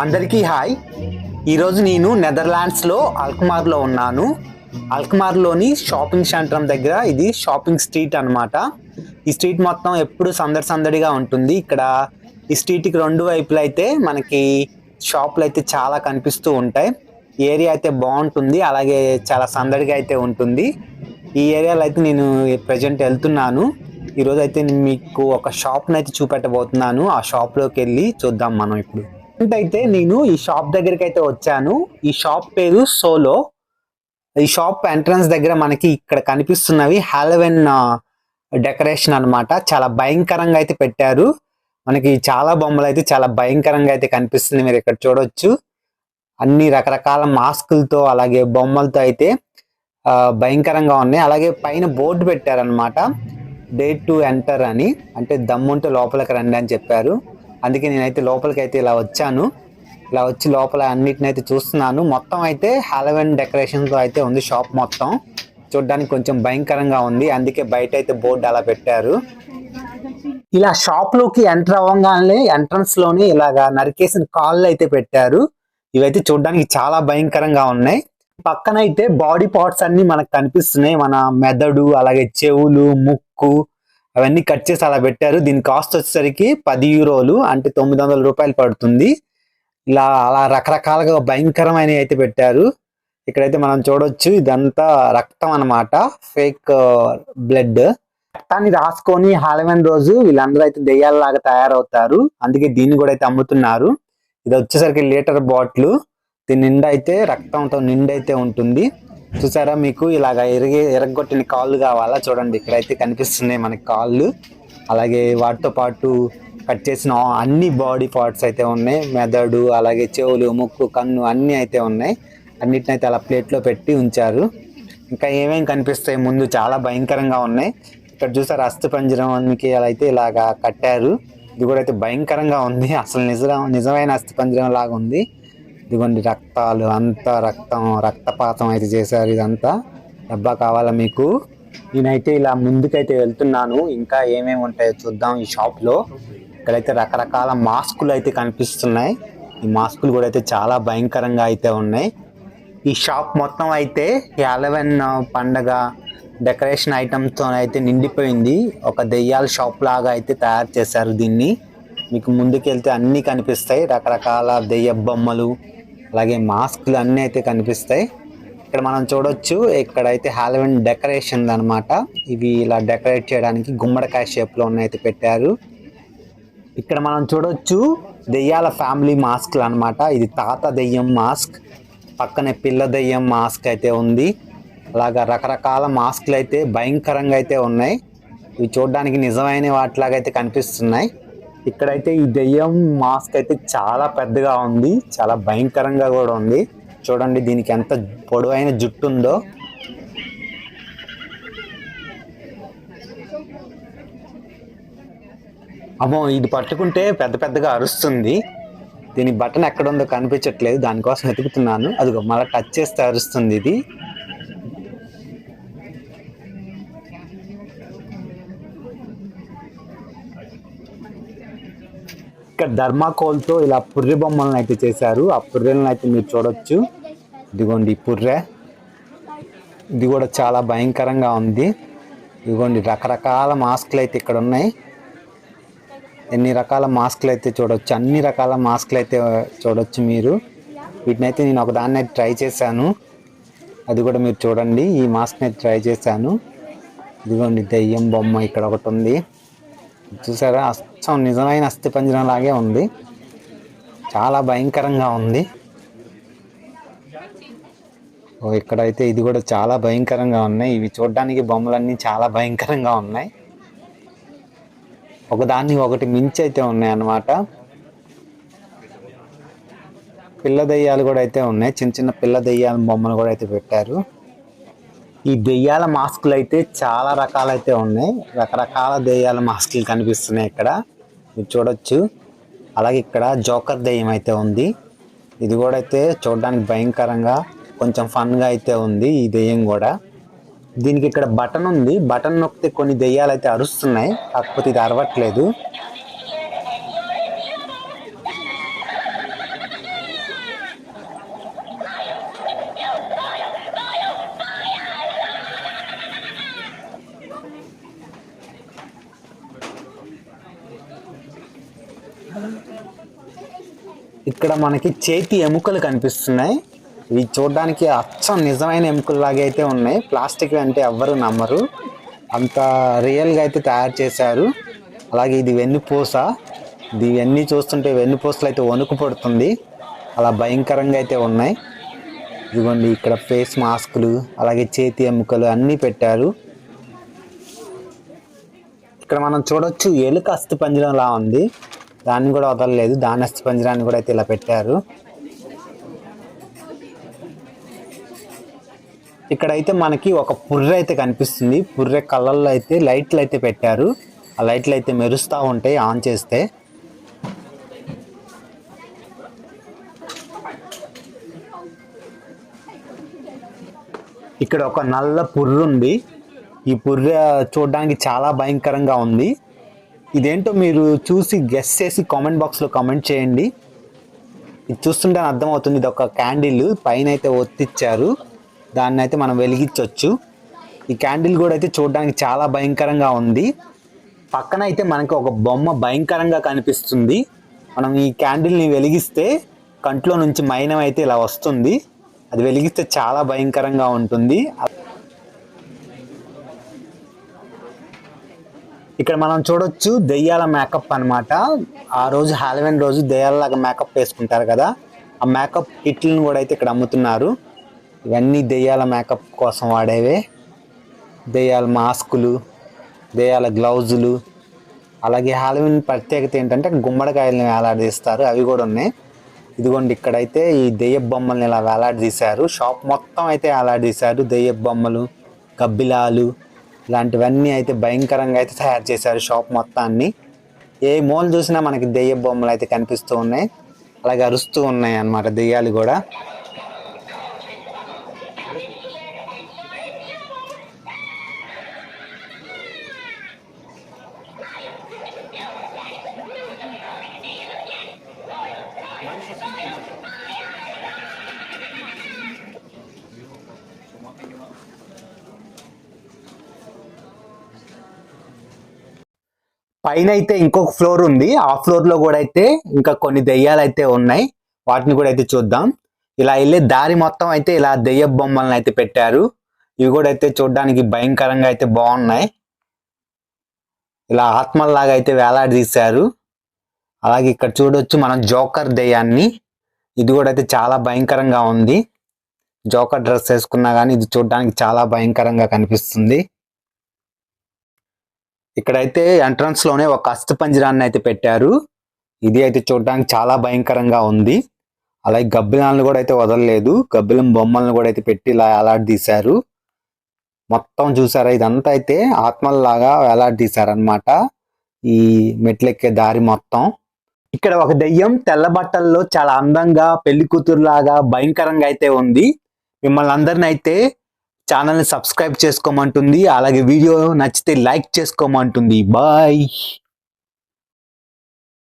అందరికీ హాయ్. ఈరోజు నేను నెదర్లాండ్స్లో అల్కమార్లో ఉన్నాను. అల్కమార్లోని షాపింగ్ సెంటర్ దగ్గర ఇది షాపింగ్ స్ట్రీట్ అన్నమాట. ఈ స్ట్రీట్ మొత్తం ఎప్పుడు సందడి సందడిగా ఉంటుంది. ఇక్కడ ఈ స్ట్రీట్కి రెండు వైపులు అయితే మనకి షాపులు అయితే చాలా కనిపిస్తూ ఉంటాయి. ఏరియా అయితే బాగుంటుంది. అలాగే చాలా సందడిగా అయితే ఉంటుంది. ఈ ఏరియాలో అయితే నేను ప్రజెంట్ వెళ్తున్నాను. ఈరోజు అయితే నేను మీకు ఒక షాప్ని అయితే చూపెట్టబోతున్నాను. ఆ షాప్లోకి వెళ్ళి చూద్దాం మనం ఇప్పుడు. అయితే నేను ఈ షాప్ దగ్గరికి అయితే వచ్చాను. ఈ షాప్ పేరు సోలో. ఈ షాప్ ఎంట్రన్స్ దగ్గర మనకి ఇక్కడ కనిపిస్తున్నవి హాలోవెన్ డెకరేషన్ అన్నమాట. చాలా భయంకరంగా అయితే పెట్టారు. మనకి చాలా బొమ్మలు అయితే చాలా భయంకరంగా అయితే కనిపిస్తుంది మీరు ఇక్కడ చూడొచ్చు. అన్ని రకరకాల మాస్కులతో అలాగే బొమ్మలతో అయితే భయంకరంగా ఉన్నాయి. అలాగే పైన బోర్డు పెట్టారనమాట డేట్ టు ఎంటర్ అని. అంటే దమ్ముంటే లోపలికి రండి అని చెప్పారు. అందుకే నేనైతే లోపలికి అయితే ఇలా వచ్చాను. ఇలా వచ్చి లోపల అన్నిటిని అయితే చూస్తున్నాను. మొత్తం అయితే హాలోవెన్ డెకరేషన్తో అయితే ఉంది షాప్ మొత్తం. చూడడానికి కొంచెం భయంకరంగా ఉంది. అందుకే బయట అయితే బోర్డు అలా పెట్టారు. ఇలా షాప్లోకి ఎంటర్ అవ్వగానే ఎంట్రన్స్లోనే ఇలాగా నరికేసిన కాళ్ళు అయితే పెట్టారు. ఇవైతే చూడడానికి చాలా భయంకరంగా ఉన్నాయి. పక్కన అయితే బాడీ పార్ట్స్ అన్ని మనకు కనిపిస్తున్నాయి. మన మెదడు అలాగే చెవులు ముక్కు అవన్నీ కట్ చేసి అలా పెట్టారు. దీని కాస్ట్ వచ్చేసరికి పది యూరోలు అంటే తొమ్మిది వందల రూపాయలు పడుతుంది. ఇలా అలా రకరకాలుగా భయంకరమైనవి అయితే పెట్టారు. ఇక్కడైతే మనం చూడొచ్చు ఇదంతా రక్తం అన్నమాట. Fake blood. రక్తాన్ని రాసుకొని హాలవెన్ రోజు వీళ్ళందరూ అయితే దెయ్యాలలాగా తయారవుతారు. అందుకే దీన్ని కూడా అయితే అమ్ముతున్నారు. ఇది వచ్చేసరికి లీటర్ బాటిల్. దీని నిండా అయితే రక్తంతో నిండైతే ఉంటుంది. చూసారా మీకు ఇలాగ ఎరిగి ఎరగొట్టిన కాళ్ళు కావాలా? చూడండి ఇక్కడైతే కనిపిస్తున్నాయి మనకి కాళ్ళు. అలాగే వాటితో పాటు కట్ చేసిన అన్ని బాడీ పార్ట్స్ అయితే ఉన్నాయి. మెదడు అలాగే చెవులు ముక్కు కన్ను అన్నీ అయితే ఉన్నాయి. అన్నిటిని అయితే అలా ప్లేట్లో పెట్టి ఉంచారు. ఇంకా ఏమేమి కనిపిస్తాయి? ముందు చాలా భయంకరంగా ఉన్నాయి. ఇక్కడ చూసారు అస్థిపంజరానికి అలా అయితే ఇలాగా కట్టారు. ఇది కూడా అయితే భయంకరంగా ఉంది. అసలు నిజం నిజమైన అస్థిపంజరం లాగా ఉంది. ఇదిగోండి రక్తాలు అంతా రక్తం రక్తపాతం అయితే చేశారు ఇదంతా. డబ్బా కావాలా మీకు? నేనైతే ఇలా ముందుకైతే వెళ్తున్నాను. ఇంకా ఏమేమి ఉంటాయో చూద్దాం ఈ షాప్లో ఇక్కడైతే రకరకాల మాస్కులు అయితే కనిపిస్తున్నాయి. ఈ మాస్కులు కూడా అయితే చాలా భయంకరంగా అయితే ఉన్నాయి. ఈ షాప్ మొత్తం అయితే అలవెన్ పండగ డెకరేషన్ ఐటమ్స్తో అయితే నిండిపోయింది. ఒక దెయ్యాల షాప్ లాగా అయితే తయారు చేశారు దీన్ని. మీకు ముందుకెళ్తే అన్నీ కనిపిస్తాయి. రకరకాల దెయ్య బొమ్మలు అలాగే మాస్కులు అన్నీ అయితే కనిపిస్తాయి. ఇక్కడ మనం చూడొచ్చు ఇక్కడైతే హాలోవిన్ డెకరేషన్ అన్నమాట. ఇవి ఇలా డెకరేట్ చేయడానికి గుమ్మడికాయ షేప్లో అయితే పెట్టారు. ఇక్కడ మనం చూడొచ్చు దెయ్యాల ఫ్యామిలీ మాస్క్లు అన్నమాట. ఇది తాత దెయ్యం మాస్క్ పక్కనే పిల్ల దెయ్యం మాస్క్ అయితే ఉంది. అలాగా రకరకాల మాస్క్లు అయితే భయంకరంగా అయితే ఉన్నాయి. ఇవి చూడడానికి నిజమైన వాటిలాగైతే అయితే కనిపిస్తున్నాయి. ఇక్కడైతే ఈ దెయ్యం మాస్క్ అయితే చాలా పెద్దగా ఉంది చాలా భయంకరంగా కూడా ఉంది. చూడండి దీనికి ఎంత పొడవైన జుట్టు ఉందో. అమ్మో ఇది పట్టుకుంటే పెద్ద పెద్దగా అరుస్తుంది. దీని బటన్ ఎక్కడ ఉందో కనిపించట్లేదు దానికోసం వెతుకుతున్నాను. అది మళ్ళీ టచ్ చేస్తే అరుస్తుంది ఇది. ఇక్కడ ధర్మాకోల్తో ఇలా పుర్రె బొమ్మలను అయితే చేశారు. ఆ పుర్రెలను అయితే మీరు చూడొచ్చు. ఇదిగోండి పుర్రె. ఇది కూడా చాలా భయంకరంగా ఉంది. ఇదిగోండి రకరకాల మాస్క్లు అయితే ఇక్కడ ఉన్నాయి ఎన్ని రకాల మాస్క్లు అయితే చూడొచ్చు. అన్ని రకాల మాస్క్లు అయితే చూడొచ్చు మీరు. వీటినైతే నేను ఒకదాన్ని అయితే ట్రై చేశాను. అది కూడా మీరు చూడండి. ఈ మాస్క్ని అయితే ట్రై చేశాను. ఇదిగోండి దెయ్యం బొమ్మ ఇక్కడ ఒకటి ఉంది. చూసారా? అచ్చం నిజమైన అస్థిపంజరం లాగే ఉంది. చాలా భయంకరంగా ఉంది. ఓ ఇక్కడైతే ఇది కూడా చాలా భయంకరంగా ఉన్నాయి. ఇవి చూడడానికి బొమ్మలన్నీ చాలా భయంకరంగా ఉన్నాయి. ఒకదాన్ని ఒకటి మించి అయితే ఉన్నాయి అన్నమాట. పిల్ల దెయ్యాలు కూడా అయితే ఉన్నాయి. చిన్న చిన్న పిల్ల దయ్యాల బొమ్మలు కూడా అయితే పెట్టారు. ఈ దెయ్యాల మాస్కులు అయితే చాలా రకాలైతే ఉన్నాయి. రకరకాల దెయ్యాల మాస్కులు కనిపిస్తున్నాయి ఇక్కడ. మీరు చూడొచ్చు. అలాగే ఇక్కడ జోకర్ దెయ్యం అయితే ఉంది. ఇది కూడా అయితే చూడడానికి భయంకరంగా కొంచెం ఫన్గా అయితే ఉంది ఈ దెయ్యం కూడా. దీనికి ఇక్కడ బటన్ ఉంది. బటన్ నొక్కితే కొన్ని దెయ్యాలు అయితే అరుస్తున్నాయి. కాకపోతే ఇది అరవట్లేదు. ఇక్కడ మనకి చేతి ఎముకలు కనిపిస్తున్నాయి. ఇవి చూడడానికి అచ్చం నిజమైన ఎముకల్లాగా అయితే ఉన్నాయి. ప్లాస్టిక్ అంటే ఎవ్వరు నమ్మరు. అంత రియల్గా అయితే తయారు చేశారు. అలాగే ఇది వెన్నుపూస. ఇవన్నీ చూస్తుంటే వెన్నుపూసలు అయితే వణుకు పడుతుంది. అలా భయంకరంగా అయితే ఉన్నాయి. ఇదిగోండి ఇక్కడ ఫేస్ మాస్కులు అలాగే చేతి ఎముకలు అన్నీ పెట్టారు. ఇక్కడ మనం చూడొచ్చు ఎలుక అస్థి పంజరంలా ఉంది. దాన్ని కూడా వదలలేదు. దాని అస్థి పంజరాన్ని కూడా అయితే ఇలా పెట్టారు. ఇక్కడైతే మనకి ఒక పుర్రె అయితే కనిపిస్తుంది. పుర్రె కళ్ళల్లో అయితే లైట్లు అయితే పెట్టారు. ఆ లైట్లు అయితే మెరుస్తూ ఉంటాయి ఆన్ చేస్తే. ఇక్కడ ఒక నల్ల పుర్రు ఉంది ఈ పుర్రె చూడడానికి చాలా భయంకరంగా ఉంది. ఇదేంటో మీరు చూసి గెస్ చేసి కామెంట్ బాక్స్లో కామెంట్ చేయండి. ఇది చూస్తుంటే అర్థమవుతుంది ఇది ఒక క్యాండిల్ పైన అయితే ఒత్తిచ్చారు. దాన్ని అయితే మనం వెలిగించవచ్చు ఈ క్యాండిల్ కూడా అయితే చూడడానికి చాలా భయంకరంగా ఉంది. పక్కన అయితే మనకి ఒక బొమ్మ భయంకరంగా కనిపిస్తుంది. మనం ఈ క్యాండిల్ని వెలిగిస్తే కంట్లో నుంచి మైనం అయితే ఇలా వస్తుంది. అది వెలిగిస్తే చాలా భయంకరంగా ఉంటుంది. ఇక్కడ మనం చూడొచ్చు దెయ్యాల మేకప్ అన్నమాట. ఆ రోజు హాలోవిన్ రోజు దెయ్యాలలాగా మేకప్ వేసుకుంటారు కదా ఆ మేకప్ కిట్లను కూడా అయితే ఇక్కడ అమ్ముతున్నారు. ఇవన్నీ దెయ్యాల మేకప్ కోసం వాడేవే. దెయ్యాల మాస్కులు దెయ్యాల గ్లౌజులు. అలాగే హాలోవిన్ ప్రత్యేకత ఏంటంటే గుమ్మడికాయలను వేలాడదీస్తారు. అవి కూడా ఉన్నాయి. ఇదిగోండి ఇక్కడైతే ఈ దెయ్య బొమ్మల్ని ఇలా వేలాడదీశారు. షాప్ మొత్తం అయితే వేలాడదీశారు. దెయ్య బొమ్మలు గబ్బిలాలు ఇలాంటివన్నీ అయితే భయంకరంగా అయితే తయారు చేశారు షాప్ మొత్తాన్ని. ఏ మూల చూసినా మనకి దెయ్య బొమ్మలు అయితే కనిపిస్తూ ఉన్నాయి. అలాగే అరుస్తూ ఉన్నాయి అన్నమాట దెయ్యాలు కూడా. పైన అయితే ఇంకొక ఫ్లోర్ ఉంది. ఆ ఫ్లోర్లో కూడా అయితే ఇంకా కొన్ని దెయ్యాలు అయితే ఉన్నాయి. వాటిని కూడా అయితే చూద్దాం. ఇలా వెళ్ళే దారి మొత్తం అయితే ఇలా దెయ్య బొమ్మలను అయితే పెట్టారు. ఇవి కూడా అయితే చూడడానికి భయంకరంగా అయితే బాగున్నాయి. ఇలా ఆత్మల్లాగా అయితే వేలాడదీశారు అలాగే ఇక్కడ చూడొచ్చు మనం జోకర్ దెయ్యాన్ని. ఇది కూడా అయితే చాలా భయంకరంగా ఉంది. జోకర్ డ్రెస్ వేసుకున్నా కానీ ఇది చూడడానికి చాలా భయంకరంగా కనిపిస్తుంది. ఇక్కడైతే ఎంట్రన్స్లోనే ఒక అస్థిపంజరాన్ని అయితే పెట్టారు. ఇది అయితే చూడడానికి చాలా భయంకరంగా ఉంది. అలాగే గబ్బిలాలను కూడా అయితే వదలలేదు. గబ్బిలం బొమ్మలను కూడా అయితే పెట్టి ఇలా వేలాడదీశారు మొత్తం చూసారా? ఇదంతా అయితే ఆత్మల్లాగా వేలాడదీశారనమాట ఈ మెట్లెక్కే దారి మొత్తం. ఇక్కడ ఒక దెయ్యం తెల్ల బట్టల్లో చాలా అందంగా పెళ్ళి కూతురులాగా భయంకరంగా అయితే ఉంది. మిమ్మల్ని అందరిని అయితే ఛానల్ని సబ్స్క్రైబ్ చేసుకోమంటుంది. అలాగే వీడియో నచ్చితే లైక్ చేసుకోమంటుంది. బాయ్.